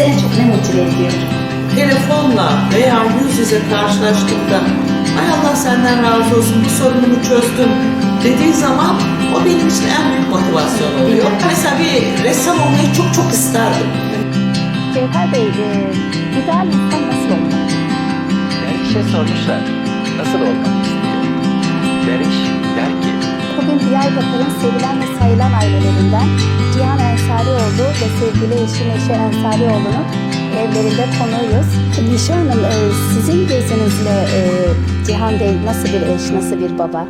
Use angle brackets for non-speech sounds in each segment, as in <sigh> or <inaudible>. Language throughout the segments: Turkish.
sizi en çok ne motive ediyor? telefonla veya yüz yüze karşılaştığımda ay Allah senden razı olsun bu sorunumu çözdüm dediği zaman o benim için en büyük motivasyon oluyor. <laughs> Mesela bir ressam olmayı çok çok isterdim. Cevher Bey, e, ideal insan nasıl olmalı? Dervişe sormuşlar, nasıl olmak istiyor? Derviş Bugün Diyarbakır'ın sevilen ve sayılan ailelerinden Cihan Ensarioğlu ve sevgili eşi Neşe Ensarioğlu'nun evlerinde konuğuyuz. Neşe Hanım, e, sizin gözünüzle e, Cihan Bey nasıl bir eş, nasıl bir baba?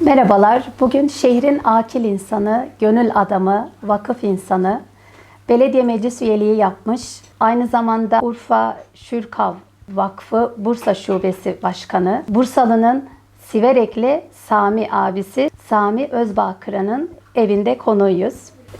Merhabalar. Bugün şehrin akil insanı, gönül adamı, vakıf insanı, belediye meclis üyeliği yapmış. Aynı zamanda Urfa Şürkav Vakfı Bursa Şubesi Başkanı. Bursalı'nın Siverekli Sami abisi Sami Özbakıran'ın evinde konuğuyuz.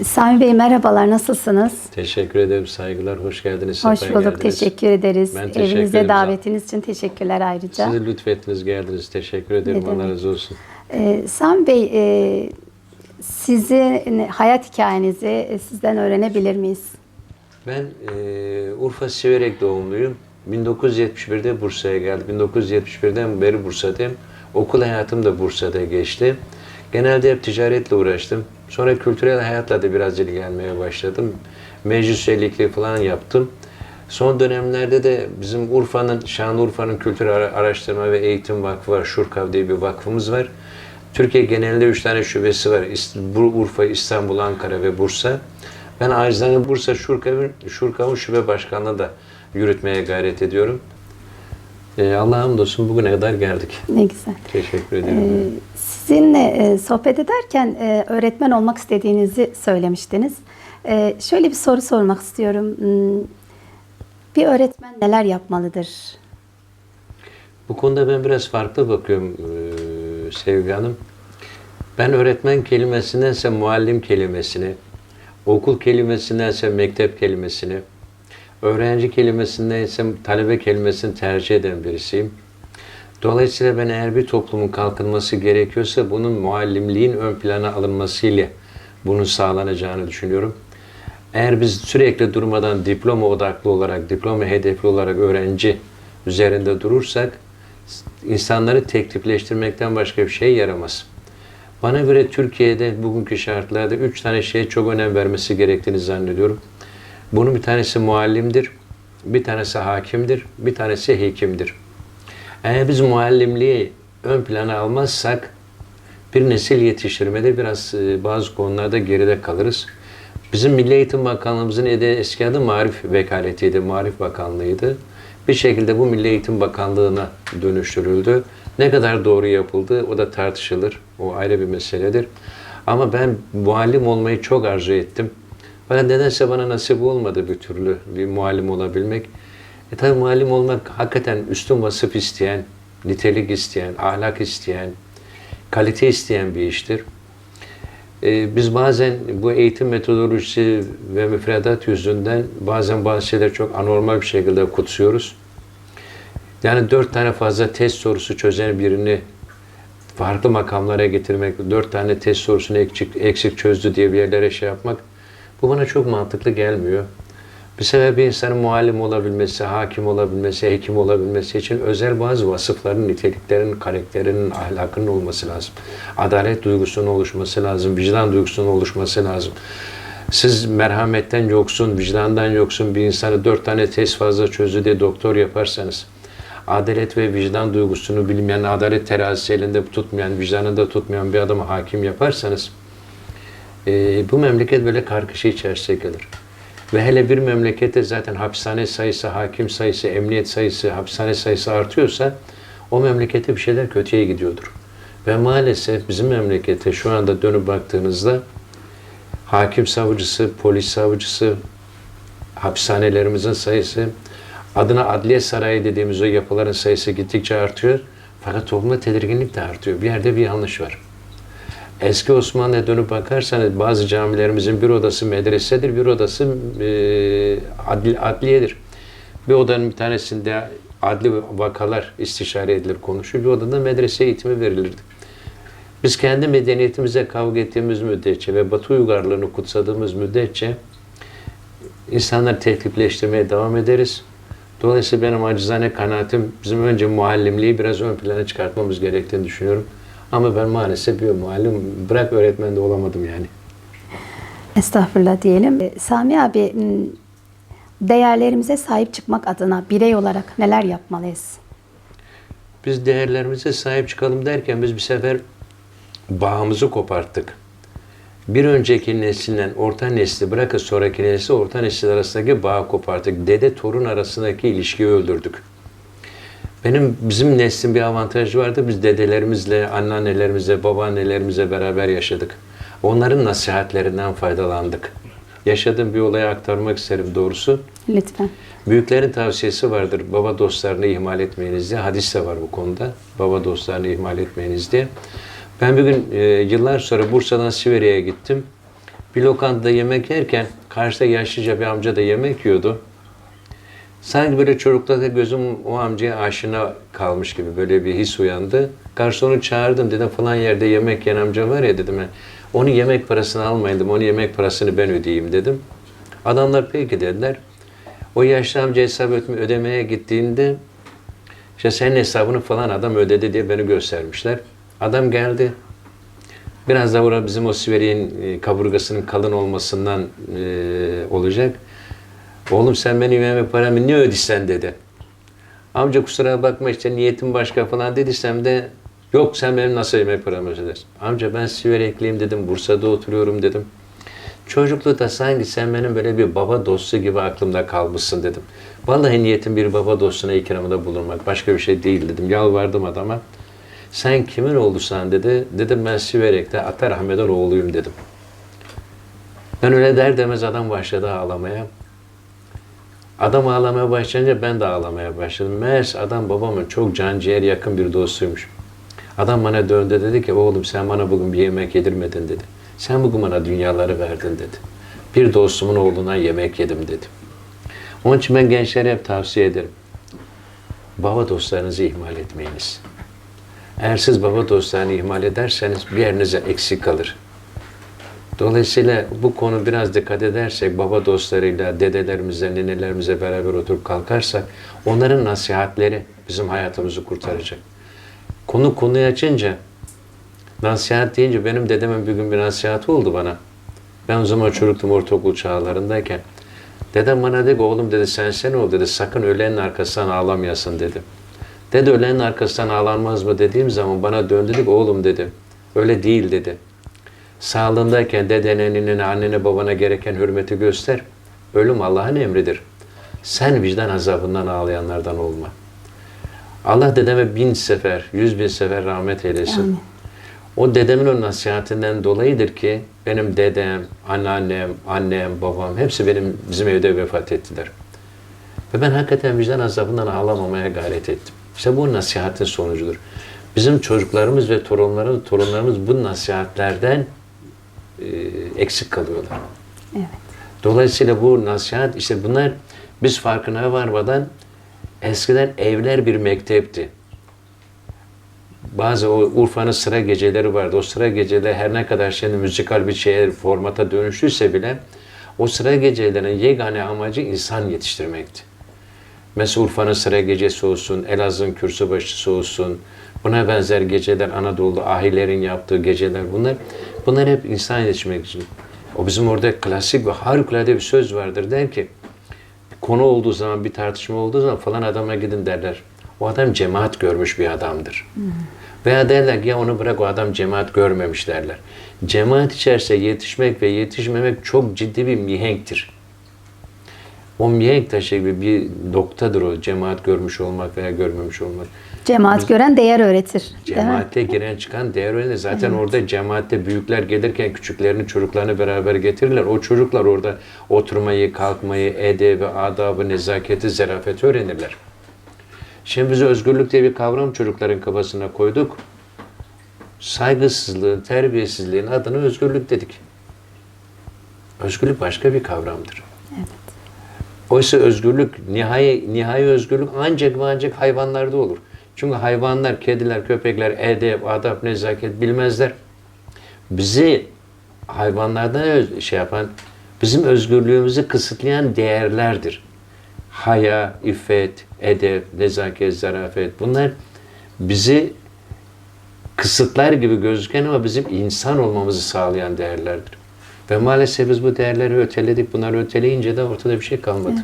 Sami Bey merhabalar, nasılsınız? Teşekkür ederim. Saygılar. Hoş geldiniz. Hoş bulduk, geldiniz. teşekkür ederiz. Ben teşekkür Evinize ederim. davetiniz için teşekkürler ayrıca. Sizi lütfettiniz, geldiniz. Teşekkür ederim. Allah razı olsun. Ee, Sami Bey, e, sizin hayat hikayenizi sizden öğrenebilir miyiz? Ben e, Urfa Siverek doğumluyum. 1971'de Bursa'ya geldim. 1971'den beri Bursa'dayım. Okul hayatım da Bursa'da geçti. Genelde hep ticaretle uğraştım. Sonra kültürel hayatla da biraz ilgilenmeye başladım. Meclis üyelikleri falan yaptım. Son dönemlerde de bizim Urfa'nın, Şanlıurfa'nın Kültür Ara- Araştırma ve Eğitim Vakfı var. Şurkav diye bir vakfımız var. Türkiye genelinde üç tane şubesi var. Urfa, İstanbul, Ankara ve Bursa. Ben acizane Bursa Şurkav'ın Şurkav'ın şube başkanlığı da yürütmeye gayret ediyorum. Ee, Allah'a hamdolsun bugüne kadar geldik. Ne güzel. Teşekkür ederim. Ee, sizinle e, sohbet ederken e, öğretmen olmak istediğinizi söylemiştiniz. E, şöyle bir soru sormak istiyorum. Hmm, Bir öğretmen neler yapmalıdır? Bu konuda ben biraz farklı bakıyorum eee, Sevgi Hanım. Ben öğretmen kelimesindense muallim kelimesini, okul kelimesindense mektep kelimesini, öğrenci kelimesindense talebe kelimesini tercih eden birisiyim. Dolayısıyla ben eğer bir toplumun kalkınması gerekiyorsa bunun muallimliğin ön plana alınmasıyla bunun sağlanacağını düşünüyorum. Eğer biz sürekli durmadan diploma odaklı olarak, diploma hedefli olarak öğrenci üzerinde durursak insanları teklifleştirmekten başka bir şey yaramaz. Bana göre Türkiye'de bugünkü şartlarda üç tane şeye çok önem vermesi gerektiğini zannediyorum. Bunun bir tanesi muallimdir, bir tanesi hakimdir, bir tanesi hekimdir. Eğer biz muallimliği ön plana almazsak bir nesil yetiştirmede biraz e, bazı konularda geride kalırız. Bizim Milli Eğitim Bakanlığımızın eski adı Marif Vekaletiydi, Marif Bakanlığı'ydı. Bir şekilde bu Milli Eğitim Bakanlığı'na dönüştürüldü. Ne kadar doğru yapıldı o da tartışılır. O ayrı bir meseledir. Ama ben muallim olmayı çok arzu ettim. Fakat nedense bana nasip olmadı bir türlü bir muallim olabilmek. E tabi muallim olmak hakikaten üstün vasıf isteyen, nitelik isteyen, ahlak isteyen, kalite isteyen bir iştir. Ee, biz bazen bu eğitim metodolojisi ve müfredat yüzünden bazen bazı şeyleri çok anormal bir şekilde kutsuyoruz. Yani dört tane fazla test sorusu çözen birini farklı makamlara getirmek, dört tane test sorusunu eksik, eksik çözdü diye bir yerlere şey yapmak, bu bana çok mantıklı gelmiyor. Bir sefer bir insanın muallim olabilmesi, hakim olabilmesi, hekim olabilmesi için özel bazı vasıfların, niteliklerin, karakterinin, ahlakının olması lazım. Adalet duygusunun oluşması lazım, vicdan duygusunun oluşması lazım. Siz merhametten yoksun, vicdandan yoksun bir insanı dört tane test fazla çözdü diye doktor yaparsanız, adalet ve vicdan duygusunu bilmeyen, adalet terazisi elinde tutmayan, vicdanında tutmayan bir adamı hakim yaparsanız, e, bu memleket böyle kargaşa içerisine gelir. Ve hele bir memlekette zaten hapishane sayısı, hakim sayısı, emniyet sayısı, hapishane sayısı artıyorsa o memlekette bir şeyler kötüye gidiyordur. Ve maalesef bizim memlekette şu anda dönüp baktığınızda hakim savcısı, polis savcısı, hapishanelerimizin sayısı, adına adliye sarayı dediğimiz o yapıların sayısı gittikçe artıyor. Fakat toplumda tedirginlik de artıyor. Bir yerde bir yanlış var. Eski Osmanlı'ya dönüp bakarsanız bazı camilerimizin bir odası medresedir, bir odası e, adli, adliyedir. Bir odanın bir tanesinde adli vakalar istişare edilir, konuşur. Bir odada medrese eğitimi verilirdi. Biz kendi medeniyetimize kavga ettiğimiz müddetçe ve Batı uygarlığını kutsadığımız müddetçe insanları tehditleştirmeye devam ederiz. Dolayısıyla benim acizane kanaatim bizim önce muallimliği biraz ön plana çıkartmamız gerektiğini düşünüyorum. Ama ben maalesef bir muallim, bırak öğretmen de olamadım yani. Estağfurullah diyelim. Ee, Sami abi değerlerimize sahip çıkmak adına birey olarak neler yapmalıyız? Biz değerlerimize sahip çıkalım derken biz bir sefer bağımızı koparttık. Bir önceki nesilden orta nesli bırakın sonraki nesli orta nesil arasındaki bağı koparttık. Dede torun arasındaki ilişkiyi öldürdük. Benim bizim neslin bir avantajı vardı. Biz dedelerimizle, anneannelerimizle, babaannelerimizle beraber yaşadık. Onların nasihatlerinden faydalandık. Yaşadığım bir olayı aktarmak isterim doğrusu. Lütfen. Büyüklerin tavsiyesi vardır. Baba dostlarını ihmal etmeyiniz diye. Hadis de var bu konuda. Baba dostlarını ihmal etmeyiniz diye. Ben bir gün e, yıllar sonra Bursa'dan Siverya'ya gittim. Bir lokantada yemek yerken karşıda yaşlıca bir amca da yemek yiyordu. Sanki böyle çocuklarda gözüm o amcaya aşina kalmış gibi böyle bir his uyandı. Garsonu çağırdım dedim falan yerde yemek yiyen amca var ya dedim. "Yani Onu yemek parasını almayın dedim. Yemek parasını ben ödeyeyim dedim. Adamlar peki dediler. O yaşlı amca hesap ödeme- ödemeye gittiğinde işte senin hesabını falan adam ödedi diye beni göstermişler. Adam geldi. Biraz da orada bizim o Siveri'nin e, kaburgasının kalın olmasından e, olacak. Oğlum sen benim yemek paramı ne ödesen dedi. Amca kusura bakma işte niyetim başka falan dediysem de yok sen benim nasıl yemek paramı ödersin. Amca ben Siverekliyim dedim. Bursa'da oturuyorum dedim. Çocuklukta sanki sen benim böyle bir baba dostu gibi aklımda kalmışsın dedim. Vallahi niyetim bir baba dostuna ikramda bulunmak. Başka bir şey değil dedim. Yalvardım adama. Sen kimin oğlusan dedi. Dedim ben Siverek'te Atar Ahmet'in oğluyum dedim. Ben öyle der demez adam başladı ağlamaya. Adam ağlamaya başlayınca ben de ağlamaya başladım. Meğerse adam babamın çok can ciğer yakın bir dostuymuş. Adam bana döndü dedi ki oğlum sen bana bugün bir yemek yedirmedin dedi. Sen bugün bana dünyaları verdin dedi. Bir dostumun oğluna yemek yedim dedi. Onun için ben gençlere hep tavsiye ederim. Baba dostlarınızı ihmal etmeyiniz. Eğer siz baba dostlarını ihmal ederseniz bir yerinize eksik kalır. Dolayısıyla bu konu biraz dikkat edersek, baba dostlarıyla, dedelerimize, ninelerimize beraber oturup kalkarsak, onların nasihatleri bizim hayatımızı kurtaracak. Konu konuyu açınca, nasihat deyince benim dedemin bir gün bir nasihatı oldu bana. Ben o zaman çocuktum ortaokul çağlarındayken. Dedem bana dedi oğlum dedi sen sen ol dedi, sakın ölenin arkasından ağlamayasın dedi. Dede ölenin arkasından ağlanmaz mı dediğim zaman bana döndü dedi oğlum dedi, öyle değil dedi. Sağlığındayken dedene, ninene, annene, babana gereken hürmeti göster. Ölüm Allah'ın emridir. Sen vicdan azabından ağlayanlardan olma. Allah dedeme bin sefer, yüz bin sefer rahmet eylesin. Amin. O dedemin o nasihatinden dolayıdır ki benim dedem, anneannem, annem, babam hepsi benim bizim evde vefat ettiler. Ve ben hakikaten vicdan azabından ağlamamaya gayret ettim. İşte bu nasihatin sonucudur. Bizim çocuklarımız ve torunlarımız, torunlarımız bu nasihatlerden eksik kalıyorlar. Evet. Dolayısıyla bu nasihat işte bunlar biz farkına varmadan eskiden evler bir mektepti. Bazı o Urfa'nın sıra geceleri vardı. O sıra geceleri her ne kadar şimdi müzikal bir şeye formata dönüştüyse bile o sıra gecelerinin yegane amacı insan yetiştirmekti. Mesela Urfa'nın sıra gecesi olsun, Elazığ'ın kürsübaşısı olsun, buna benzer geceler Anadolu'da ahilerin yaptığı geceler bunlar. Bunlar hep insan için. O bizim orada klasik ve harikulade bir söz vardır der ki konu olduğu zaman bir tartışma olduğu zaman falan adama gidin derler. O adam cemaat görmüş bir adamdır. Veya derler ki ya onu bırak o adam cemaat görmemiş derler. Cemaat içerisinde yetişmek ve yetişmemek çok ciddi bir mihenktir. O mihenk taşı gibi bir noktadır o cemaat görmüş olmak veya görmemiş olmak. Cemaat gören değer öğretir. Cemaatte giren çıkan değer öyle. Zaten orada cemaatte büyükler gelirken küçüklerini çocuklarını beraber getirirler. O çocuklar orada oturmayı, kalkmayı, edebi, adabı, nezaketi, zerafeti öğrenirler. Şimdi biz özgürlük diye bir kavram çocukların kafasına koyduk. Saygısızlığın, terbiyesizliğin adına özgürlük dedik. Özgürlük başka bir kavramdır. Oysa özgürlük, nihai, nihai özgürlük ancak ve ancak hayvanlarda olur. Çünkü hayvanlar, kediler, köpekler edep, adap, nezaket bilmezler. Bizi hayvanlardan şey yapan, bizim özgürlüğümüzü kısıtlayan değerlerdir. Haya, iffet, edep, nezaket, zarafet bunlar bizi kısıtlar gibi gözüken ama bizim insan olmamızı sağlayan değerlerdir. Ve maalesef biz bu değerleri öteledik. Bunları öteleyince de ortada bir şey kalmadı.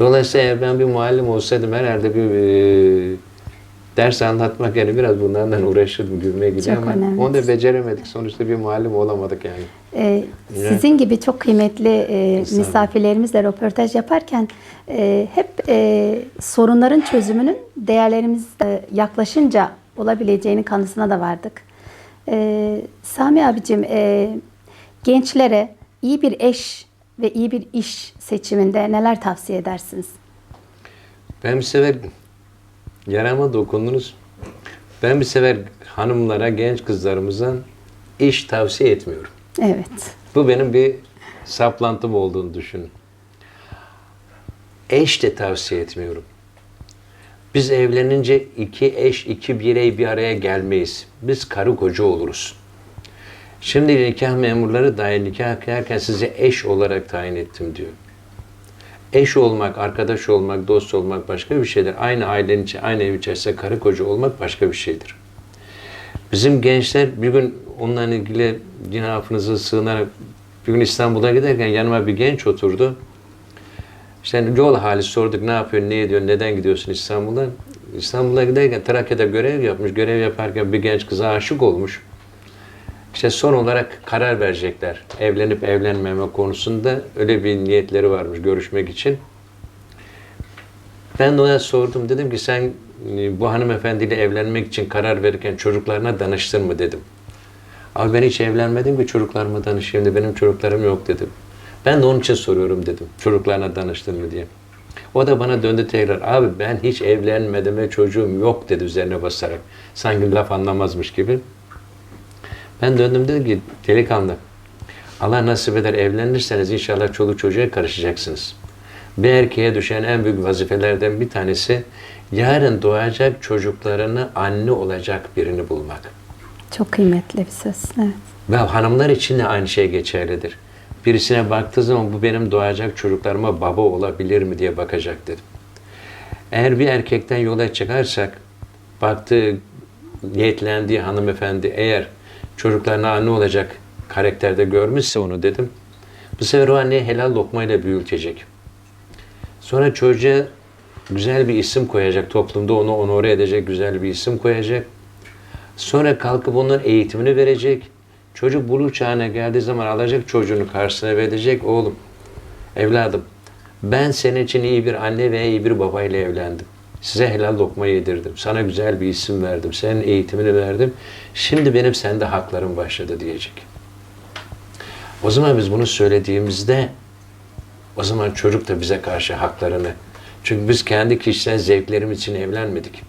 Dolayısıyla eğer ben bir muallim olsaydım herhalde bir e, ders anlatmak yani biraz bunlardan uğraşırdım gülmeye gidiyor Çok ama önemli. onu da beceremedik. Sonuçta bir muallim olamadık yani. Ee, Evet. sizin gibi çok kıymetli e, misafirlerimizle röportaj yaparken e, hep e, sorunların çözümünün değerlerimiz e, yaklaşınca olabileceğinin kanısına da vardık. E, Sami abicim e, gençlere iyi bir eş ve iyi bir iş seçiminde neler tavsiye edersiniz? Ben bir sefer yarama dokundunuz. Ben bir sefer hanımlara, genç kızlarımıza iş tavsiye etmiyorum. Evet. Bu benim bir saplantım olduğunu düşünün. Eş de tavsiye etmiyorum. Biz evlenince iki eş, iki birey bir araya gelmeyiz. Biz karı koca oluruz. Şimdi nikah memurları dahi nikah kıyarken size eş olarak tayin ettim diyor. Eş olmak, arkadaş olmak, dost olmak başka bir şeydir. Aynı ailenin içi, aynı ev içerisinde karı koca olmak başka bir şeydir. Bizim gençler bir gün onunla ilgili affınıza sığınarak bir gün İstanbul'a giderken yanıma bir genç oturdu. İşte yol hali sorduk ne yapıyorsun, ne ediyorsun, neden gidiyorsun İstanbul'a? İstanbul'a giderken Trakya'da görev yapmış. Görev yaparken bir genç kıza aşık olmuş. İşte son olarak karar verecekler. Evlenip evlenmeme konusunda öyle bir niyetleri varmış görüşmek için. Ben ona sordum. Dedim ki sen e, bu hanımefendiyle evlenmek için karar verirken çocuklarına danıştın mı dedim. Abi ben hiç evlenmedim ki çocuklarıma danışayım da benim çocuklarım yok dedim. Ben de onun için soruyorum dedim. Çocuklarına danıştın mı diye. O da bana döndü tekrar. Abi ben hiç evlenmedim ve çocuğum yok dedi üzerine basarak. Sanki laf anlamazmış gibi. Ben döndüm dedim ki delikanlı. Allah nasip eder evlenirseniz inşallah çoluk çocuğa karışacaksınız. Bir erkeğe düşen en büyük vazifelerden bir tanesi yarın doğacak çocuklarına anne olacak birini bulmak. Çok kıymetli bir söz. Evet. Ve hanımlar için de aynı şey geçerlidir. Birisine baktığı zaman bu benim doğacak çocuklarıma baba olabilir mi diye bakacak dedim. Eğer bir erkekten yola çıkarsak, baktığı, niyetlendiği hanımefendi eğer çocuklarına anne olacak karakterde görmüşse onu dedim. Bu sefer o anneyi helal lokmayla büyütecek. Sonra çocuğa güzel bir isim koyacak. Toplumda onu onore edecek güzel bir isim koyacak. Sonra kalkıp onun eğitimini verecek. Çocuk buluğ çağına geldiği zaman alacak çocuğunu karşısına verecek. Oğlum, evladım ben senin için iyi bir anne ve iyi bir babayla evlendim. Size helal lokma yedirdim. Sana güzel bir isim verdim. Senin eğitimini verdim. Şimdi benim sende haklarım başladı diyecek. O zaman biz bunu söylediğimizde o zaman çocuk da bize karşı haklarını çünkü biz kendi kişisel zevklerimiz için evlenmedik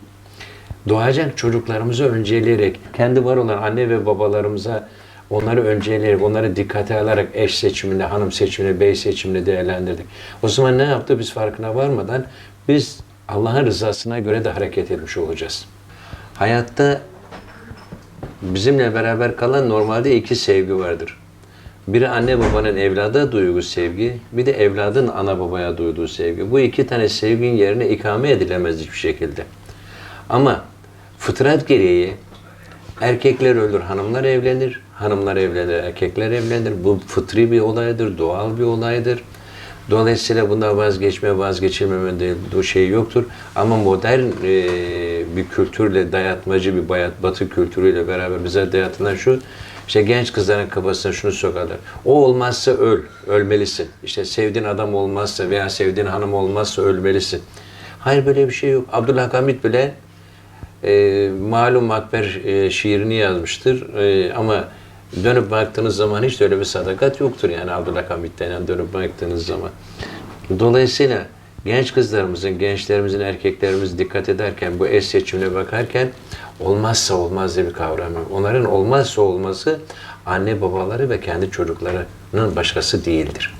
doğacak çocuklarımızı önceleyerek, kendi var olan anne ve babalarımıza onları önceleyerek, onları dikkate alarak eş seçiminde, hanım seçiminde, bey seçiminde değerlendirdik. O zaman ne yaptı? Biz farkına varmadan biz Allah'ın rızasına göre de hareket etmiş olacağız. Hayatta bizimle beraber kalan normalde iki sevgi vardır. Biri anne babanın evlada duyduğu sevgi, bir de evladın ana babaya duyduğu sevgi. Bu iki tane sevginin yerine ikame edilemez hiçbir şekilde. Ama fıtrat gereği erkekler ölür, hanımlar evlenir. Hanımlar evlenir, erkekler evlenir. Bu fıtri bir olaydır, doğal bir olaydır. Dolayısıyla bundan vazgeçme, vazgeçilmeme de bu şey yoktur. Ama modern e, bir kültürle, dayatmacı bir bayat, batı kültürüyle beraber bize dayatılan şu, işte genç kızların kafasına şunu sokarlar. O olmazsa öl, ölmelisin. İşte sevdiğin adam olmazsa veya sevdiğin hanım olmazsa ölmelisin. Hayır böyle bir şey yok. Abdülhakamit bile e, malum Makber e, şiirini yazmıştır. E, ama dönüp baktığınız zaman hiç öyle bir sadakat yoktur yani Abdülhamit'ten yani dönüp baktığınız zaman. Dolayısıyla genç kızlarımızın, gençlerimizin, erkeklerimiz dikkat ederken, bu eş seçimine bakarken olmazsa olmaz diye bir kavram yok. Onların olmazsa olması anne babaları ve kendi çocuklarının başkası değildir.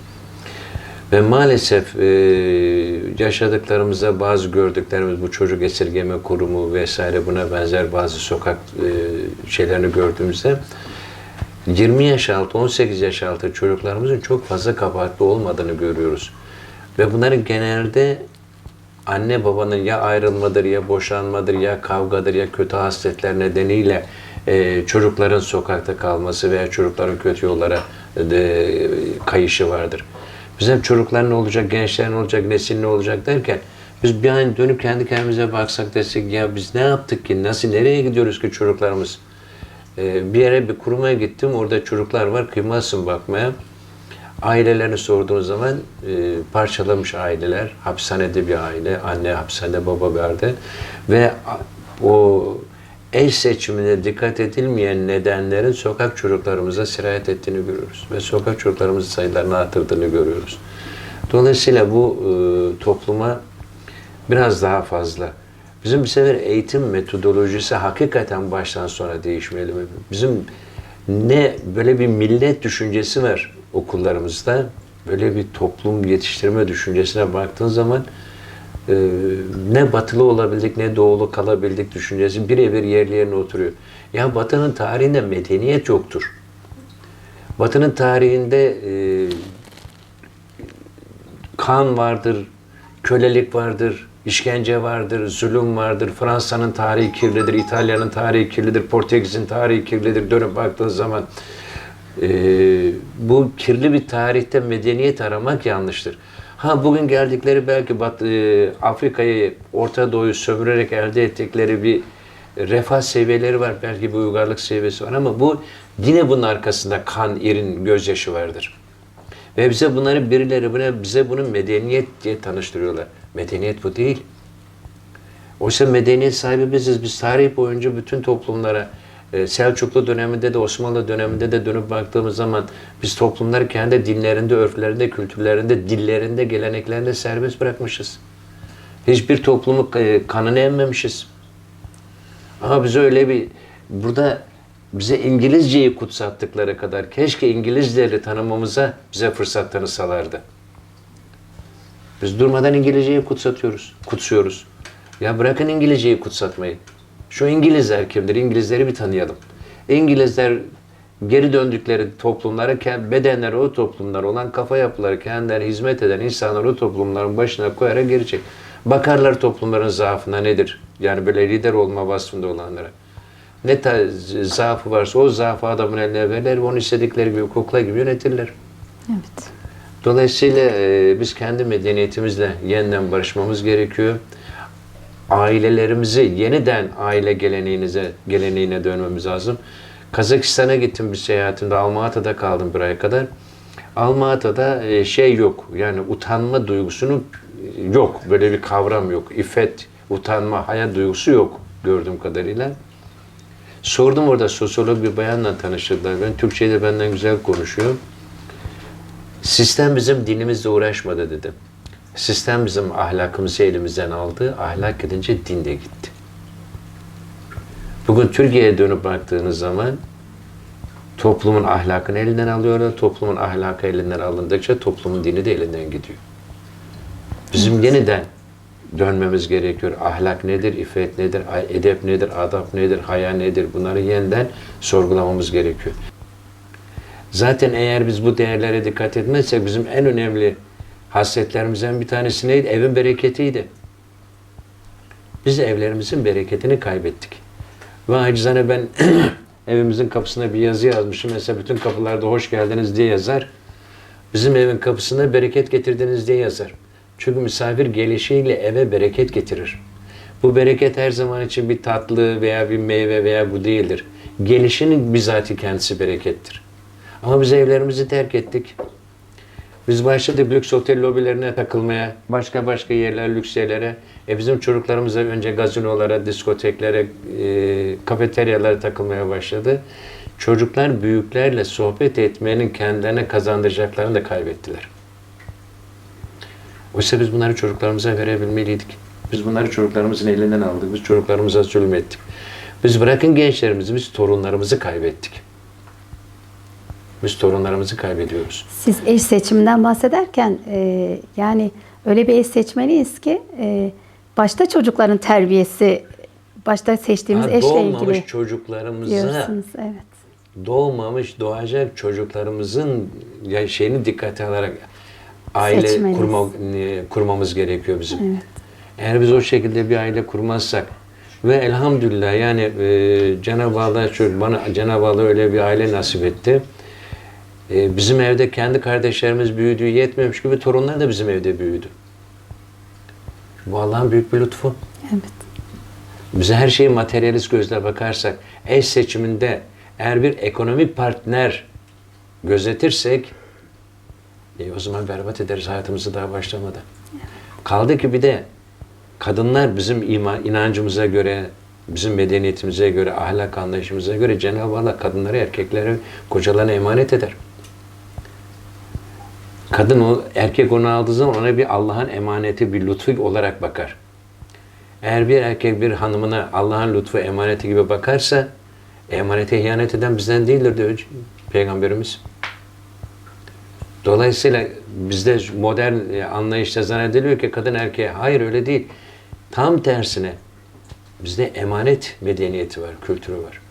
Ve maalesef e, yaşadıklarımızda bazı gördüklerimiz bu çocuk esirgeme kurumu vesaire buna benzer bazı sokak e, şeylerini gördüğümüzde 20 yaş altı, 18 yaş altı çocuklarımızın çok fazla kabahatli olmadığını görüyoruz. Ve bunların genelde anne babanın ya ayrılmadır ya boşanmadır ya kavgadır ya kötü hasletler nedeniyle e, çocukların sokakta kalması veya çocukların kötü yollara e, kayışı vardır. Bizim çocuklar ne olacak, gençler ne olacak, nesil ne olacak derken biz bir an dönüp kendi kendimize baksak desek ya biz ne yaptık ki, nasıl, nereye gidiyoruz ki çocuklarımız? E, bir yere bir kuruma gittim, orada çocuklar var, kıymazsın bakmaya. Ailelerini sorduğun zaman e, parçalamış aileler, hapishanede bir aile, anne hapishanede, baba vardı ve a- o eş seçimine dikkat edilmeyen nedenlerin sokak çocuklarımıza sirayet ettiğini görüyoruz ve sokak çocuklarımızın sayılarını artırdığını görüyoruz. Dolayısıyla bu e, topluma biraz daha fazla. Bizim bir sefer eğitim metodolojisi hakikaten baştan sona değişmeli. Bizim ne böyle bir millet düşüncesi var okullarımızda. Böyle bir toplum yetiştirme düşüncesine baktığın zaman e, ne batılı olabildik ne doğulu kalabildik düşüncesi birebir yerli yerine oturuyor. Ya batının tarihinde medeniyet yoktur. Batının tarihinde e, kan vardır, kölelik vardır, işkence vardır, zulüm vardır. Fransa'nın tarihi kirlidir, İtalya'nın tarihi kirlidir, Portekiz'in tarihi kirlidir. Dönüp baktığın zaman e, bu kirli bir tarihte medeniyet aramak yanlıştır. Ha bugün geldikleri belki Bat, e, Afrika'yı, Orta Doğu'yu sömürerek elde ettikleri bir refah seviyeleri var. Belki bir uygarlık seviyesi var ama bu yine bunun arkasında kan, irin, gözyaşı vardır. Ve bize bunları birileri buna, bize bunu medeniyet diye tanıştırıyorlar. Medeniyet bu değil. Oysa medeniyet sahibi biziz. Biz tarih boyunca bütün toplumlara e, Selçuklu döneminde de Osmanlı döneminde de dönüp baktığımız zaman biz toplumları kendi dinlerinde, örflerinde, kültürlerinde, dillerinde, geleneklerinde serbest bırakmışız. Hiçbir toplumu e, kanını emmemişiz. Ama bize öyle bir burada bize İngilizceyi kutsattıkları kadar keşke İngilizleri tanımamıza bize fırsat tanısalardı. Biz durmadan İngilizceyi kutsatıyoruz, kutsuyoruz. Ya bırakın İngilizceyi kutsatmayı. Şu İngilizler kimdir? İngilizleri bir tanıyalım. İngilizler geri döndükleri toplumlara, bedenleri o toplumlar olan kafa yapıları, kendilerine hizmet eden insanları o toplumların başına koyarak geri çek. Bakarlar toplumların zaafına nedir? Yani böyle lider olma vasfında olanlara. Ne ta- zaafı varsa o zaafı adamın eline verirler ve onu istedikleri gibi kukla gibi yönetirler. Evet. Dolayısıyla e, biz kendi medeniyetimizle yeniden barışmamız gerekiyor. Ailelerimizi yeniden aile geleneğinize geleneğine dönmemiz lazım. Kazakistan'a gittim bir seyahatimde. Almatı'da kaldım bir ay kadar. Almatı'da e, şey yok. Yani utanma duygusunun yok. Böyle bir kavram yok. İffet, utanma, haya duygusu yok gördüğüm kadarıyla. Sordum orada sosyolog bir bayanla tanıştırdılar. Ben Türkçeyi de benden güzel konuşuyor. Sistem bizim dinimizle uğraşmadı dedim. Sistem bizim ahlakımızı elimizden aldı. Ahlak gidince din de gitti. Bugün Türkiye'ye dönüp baktığınız zaman toplumun ahlakını elinden alıyorlar. Toplumun ahlakı elinden alındıkça toplumun dini de elinden gidiyor. Bizim yeniden dönmemiz gerekiyor. Ahlak nedir, iffet nedir, edep nedir, adap nedir, haya nedir? Bunları yeniden sorgulamamız gerekiyor. Zaten eğer biz bu değerlere dikkat etmezsek bizim en önemli hasletlerimizden bir tanesi neydi? Evin bereketiydi. Biz evlerimizin bereketini kaybettik. Ve acizane ben <clears throat> evimizin kapısına bir yazı yazmışım. Mesela bütün kapılarda hoş geldiniz diye yazar. Bizim evin kapısına bereket getirdiniz diye yazar. Çünkü misafir gelişiyle eve bereket getirir. Bu bereket her zaman için bir tatlı veya bir meyve veya bu değildir. Gelişinin bizatihi kendisi berekettir. Ama biz evlerimizi terk ettik. Biz başladık lüks otel lobilerine takılmaya, başka başka yerler, lüks yerlere. E bizim çocuklarımız da önce gazinolara, diskoteklere, e, kafeteryalara takılmaya başladı. Çocuklar büyüklerle sohbet etmenin kendilerine kazandıracaklarını da kaybettiler. Oysa biz bunları çocuklarımıza verebilmeliydik. Biz bunları çocuklarımızın elinden aldık. Biz çocuklarımıza zulmettik. Biz bırakın gençlerimizi, biz torunlarımızı kaybettik. Biz torunlarımızı kaybediyoruz. Siz eş seçiminden bahsederken e, yani öyle bir eş seçmeliyiz ki e, başta çocukların terbiyesi, başta seçtiğimiz Ha, eşle doğmamış ilgili çocuklarımıza diyorsunuz. Evet. doğmamış doğacak çocuklarımızın ya şeyini dikkate alarak aile Seçmeliyiz. kurma, e, kurmamız gerekiyor bizim. Eğer biz o şekilde bir aile kurmazsak ve elhamdülillah yani e, Cenab-ı Allah bana Cenab-ı Allah öyle bir aile nasip etti. E, bizim evde kendi kardeşlerimiz büyüdüğü yetmemiş gibi torunlar da bizim evde büyüdü. Bu Allah'ın büyük bir lütfu. Evet. Bize her şeyi materyalist gözle bakarsak, eş seçiminde eğer bir ekonomik partner gözetirsek, e, o zaman berbat ederiz hayatımızı daha başlamadan. Kaldı ki bir de kadınlar bizim iman, inancımıza göre, bizim medeniyetimize göre, ahlak anlayışımıza göre Cenab-ı Allah kadınları erkeklere, kocalarına emanet eder. Kadın o erkek onu aldığı zaman ona bir Allah'ın emaneti, bir lütfu olarak bakar. Eğer bir erkek bir hanımına Allah'ın lütfu emaneti gibi bakarsa emanete ihanet eden bizden değildir diyor Peygamberimiz. Dolayısıyla bizde modern e, anlayışta zannediliyor ki kadın erkeğe hayır öyle değil. Tam tersine bizde emanet medeniyeti var, kültürü var.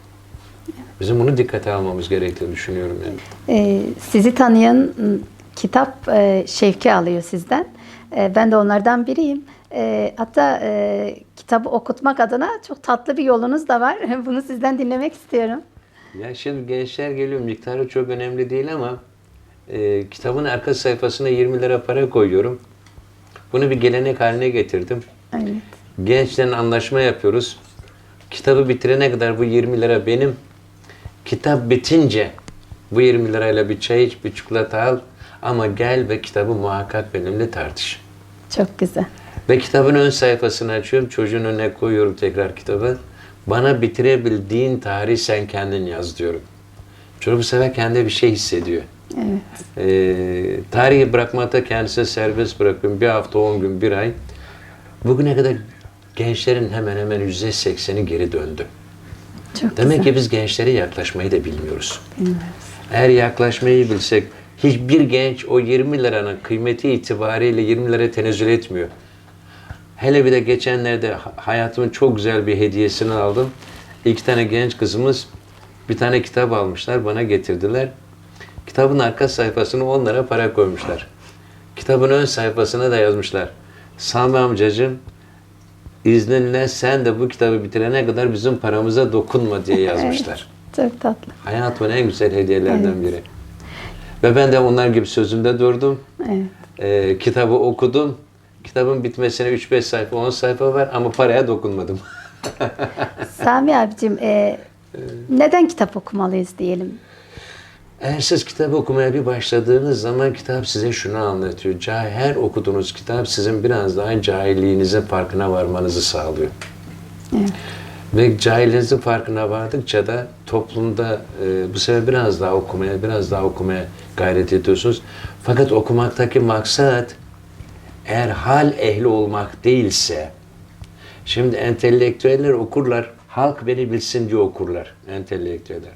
Bizim bunu dikkate almamız gerektiğini düşünüyorum yani. Ee, sizi tanıyan kitap e, şevki alıyor sizden. E, ben de onlardan biriyim. E, hatta e, kitabı okutmak adına çok tatlı bir yolunuz da var. <laughs> Bunu sizden dinlemek istiyorum. Ya şimdi gençler geliyor miktarı çok önemli değil ama e, kitabın arka sayfasına 20 lira para koyuyorum. Bunu bir gelenek haline getirdim. Evet. Gençlerin anlaşma yapıyoruz. Kitabı bitirene kadar bu 20 lira benim. Kitap bitince bu 20 lirayla bir çay iç, bir çikolata al ama gel ve kitabı muhakkak benimle tartış. Çok güzel. Ve kitabın ön sayfasını açıyorum, çocuğun önüne koyuyorum tekrar kitabı. Bana bitirebildiğin tarih sen kendin yaz diyorum. Çocuk bu sefer kendi bir şey hissediyor. Evet. Ee, tarihi bırakmakta kendisine serbest bırakıyorum. Bir hafta, on gün, bir ay. Bugüne kadar gençlerin hemen hemen yüzde sekseni geri döndü. Çok Demek güzel. ki biz gençlere yaklaşmayı da bilmiyoruz. Eğer yaklaşmayı bilsek hiçbir genç o 20 liranın kıymeti itibariyle 20 liraya tenezzül etmiyor. Hele bir de geçenlerde ha- hayatımın çok güzel bir hediyesini aldım. İki tane genç kızımız bir tane kitap almışlar, bana getirdiler. Kitabın arka sayfasını onlara para koymuşlar. Kitabın ön sayfasına da yazmışlar. Sami amcacığım izninle sen de bu kitabı bitirene kadar bizim paramıza dokunma diye <laughs> yazmışlar. Çok tatlı. Hayatımın en güzel hediyelerden biri. Ve ben de onlar gibi sözümde durdum. Evet. Ee, kitabı okudum. Kitabın bitmesine 3-5 sayfa, 10 sayfa var ama paraya dokunmadım. <laughs> Sami abicim e, neden kitap okumalıyız diyelim? Eğer siz kitap okumaya bir başladığınız zaman kitap size şunu anlatıyor. Her okuduğunuz kitap sizin biraz daha cahilliğinizin farkına varmanızı sağlıyor. Evet. Ve cahilliğinizin farkına vardıkça da toplumda e, bu sefer biraz daha okumaya, biraz daha okumaya gayret ediyorsunuz. Fakat okumaktaki maksat eğer hal ehli olmak değilse, şimdi entelektüeller okurlar, halk beni bilsin diye okurlar entelektüeller.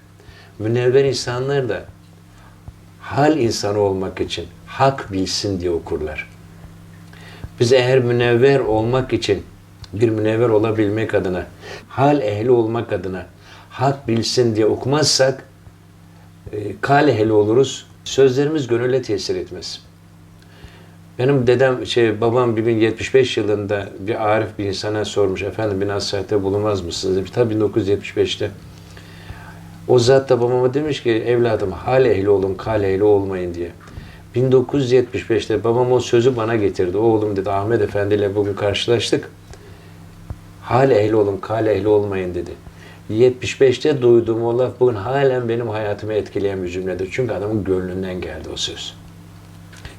Münevver insanlar da hal insanı olmak için hak bilsin diye okurlar. Biz eğer münevver olmak için, bir münevver olabilmek adına, hal ehli olmak adına, hak bilsin diye okumazsak, e, kal ehli oluruz. Sözlerimiz gönüle tesir etmez. Benim dedem, şey babam bir gün 75 yılında bir arif bir insana sormuş, efendim bir nasihatte bulunmaz mısınız demiş. Tabii 1975'te. O zat da babama demiş ki evladım hal ehli olun, kal ehli olmayın diye. 1975'te babam o sözü bana getirdi. Oğlum dedi Ahmet Efendi ile bugün karşılaştık. Hal ehli olun, kal ehli olmayın dedi. 75'te duyduğum o laf bugün halen benim hayatımı etkileyen bir cümledir. Çünkü adamın gönlünden geldi o söz.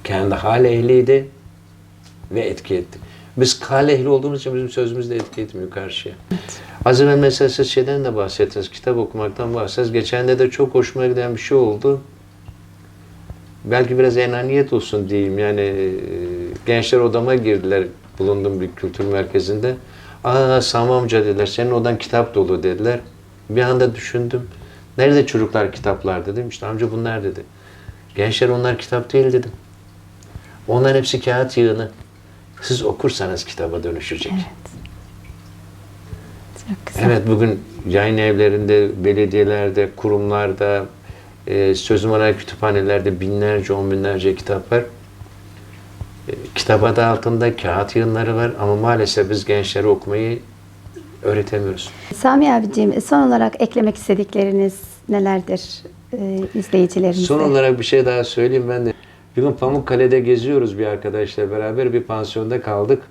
Kendi hal ehliydi ve etki etti. Biz kal ehli olduğumuz için bizim sözümüz de etki etmiyor karşıya. Az evvel mesela siz şeyden de bahsettiniz, kitap okumaktan bahsettiniz. Geçen de de çok hoşuma giden bir şey oldu. Belki biraz enaniyet olsun diyeyim. Yani e, gençler odama girdiler bulunduğum bir kültür merkezinde. Aa Sami amca dediler, senin odan kitap dolu dediler. Bir anda düşündüm. Nerede çocuklar kitaplar dedim. İşte amca bunlar dedi. Gençler onlar kitap değil dedim. Onlar hepsi kağıt yığını. Siz okursanız kitaba dönüşecek. Evet. Çok güzel. Evet bugün yayın evlerinde, belediyelerde, kurumlarda, e, sözüm kütüphanelerde binlerce, on binlerce kitap var. Kitap adı altında kağıt yığınları var ama maalesef biz gençlere okumayı öğretemiyoruz. Sami abicim son olarak eklemek istedikleriniz nelerdir e, izleyicilerimize? Son olarak bir şey daha söyleyeyim ben de. Bir gün Pamukkale'de geziyoruz bir arkadaşla beraber bir pansiyonda kaldık.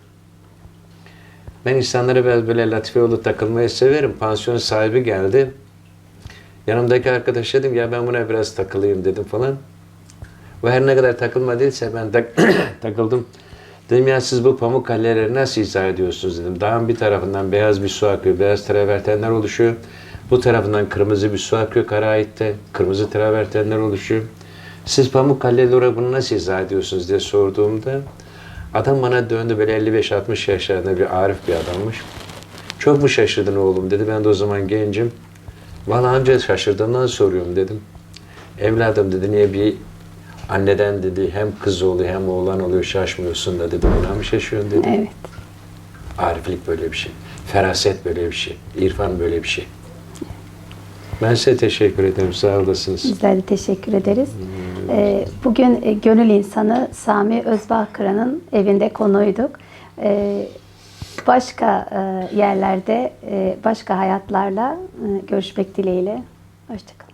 Ben insanlara biraz böyle latife yolu takılmayı severim. Pansiyon sahibi geldi. Yanımdaki arkadaş dedim ya ben buna biraz takılayım dedim falan. O her ne kadar takılmadıysa ben tak <clears throat> takıldım. Dedim ya siz bu Pamukkale'leri nasıl izah ediyorsunuz dedim. Dağın bir tarafından beyaz bir su akıyor, beyaz travertenler oluşuyor. Bu tarafından kırmızı bir su akıyor Karaahit'te. Kırmızı travertenler oluşuyor. Siz Pamukkale'li olarak bunu nasıl izah ediyorsunuz diye sorduğumda adam bana döndü böyle 55-60 yaşlarında bir arif bir adammış. Çok mu şaşırdın oğlum dedi. Ben de o zaman gencim. Vallahi amca şaşırdığımdan soruyorum dedim. Evladım dedi niye bir anneden dedi hem kız oluyor hem oğlan oluyor şaşmıyorsun da dedi. Buna mı şaşıyorsun dedi. Evet. Ariflik böyle bir şey. Feraset böyle bir şey. İrfan böyle bir şey. Ben size teşekkür ederim. Sağ olasınız. Bizler de teşekkür ederiz. Ee, bugün e, gönül insanı Sami Özbağkıran'ın evinde konuyduk. Ee, başka e, yerlerde, e, başka hayatlarla e, görüşmek dileğiyle. Hoşçakalın.